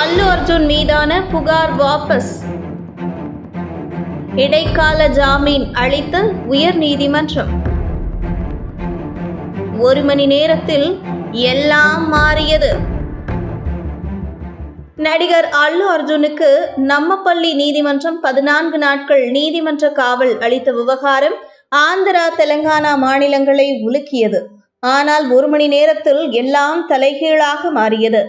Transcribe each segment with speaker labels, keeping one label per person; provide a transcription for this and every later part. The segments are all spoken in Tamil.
Speaker 1: அல்லு அர்ஜுன் மீதான புகார் வாபஸ். இடைக்கால ஜாமீன் அளித்த உயர் நீதிமன்றம். ஒரு மணி நேரத்தில் எல்லாம் மாறியது. நடிகர் அல்லு அர்ஜுனுக்கு நம்ம பள்ளி நீதிமன்றம் பதினான்கு நாட்கள் நீதிமன்ற காவல் அளித்த விவகாரம் ஆந்திரா தெலங்கானா மாநிலங்களை உலுக்கியது. ஆனால் ஒரு மணி நேரத்தில் எல்லாம் தலைகீழாக மாறியது.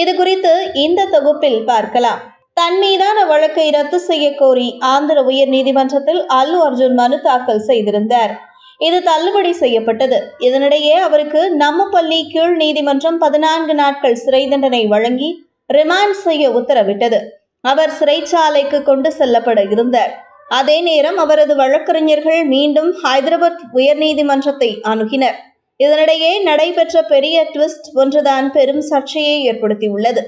Speaker 1: இது குறித்து இந்த தொகுப்பில் பார்க்கலாம். தன் மீதான வழக்கை ரத்து செய்ய கோரி ஆந்திர உயர் நீதிமன்றத்தில் அல்லு அர்ஜுன் மனு தாக்கல் செய்திருந்தார். இது தள்ளுபடி செய்யப்பட்டது. இதனிடையே அவருக்கு நம்மப்பள்ளி கீழ் நீதிமன்றம் பதினான்கு நாட்கள் சிறை தண்டனை வழங்கி ரிமாண்ட் செய்ய உத்தரவிட்டது. அவர் சிறைச்சாலைக்கு கொண்டு செல்லப்பட இருந்தார். அதே நேரம் அவரது வழக்கறிஞர்கள் மீண்டும் ஹைதராபாத் உயர்நீதிமன்றத்தை அணுகினர். இதனிடையே நடைபெற்ற பெரிய ட்விஸ்ட் ஒன்றுதான் பெரும் சர்ச்சையை ஏற்படுத்தியுள்ளது.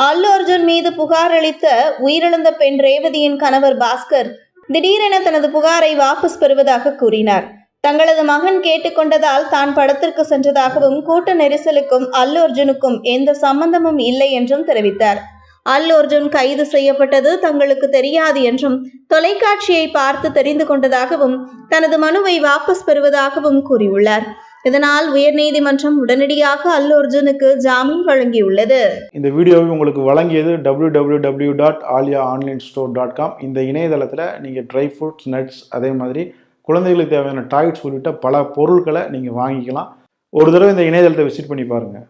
Speaker 1: அல்லு அர்ஜுன் மீது புகார் அளித்த உயிரிழந்த பெண் ரேவதியின் கணவர் பாஸ்கர் திடீரென தனது புகாரை வாபஸ் பெறுவதாக கூறினார். தங்களது மகன் கேட்டுக்கொண்டதால் தான் படத்திற்கு சென்றதாகவும் கூட்ட நெரிசலுக்கும் அல்லு அர்ஜுனுக்கும் எந்த சம்பந்தமும் இல்லை என்றும் தெரிவித்தார். அல் அர்ஜுன் கைது செய்யப்பட்டது தங்களுக்கு தெரியாது என்றும் தொலைக்காட்சியை பார்த்து தெரிந்து கொண்டதாகவும் தனது மனுவை வாபஸ் பெறுவதாகவும் கூறியுள்ளார். இதனால் உயர்நீதிமன்றம் உடனடியாக அல்லு அர்ஜுனுக்கு ஜாமீன் வழங்கியுள்ளது.
Speaker 2: இந்த வீடியோவை உங்களுக்கு வழங்கியது www.alia dot Alia online store dot com இந்த இணையதளத்தில் நீங்கள் ட்ரை ஃப்ரூட்ஸ் நட்ஸ் அதே மாதிரி குழந்தைகளுக்கு தேவையான டாய்ஸ் உள்ளிட்ட பல பொருட்களை நீங்கள் வாங்கிக்கலாம். ஒரு தடவை இந்த இணையதளத்தை விசிட் பண்ணி பாருங்கள்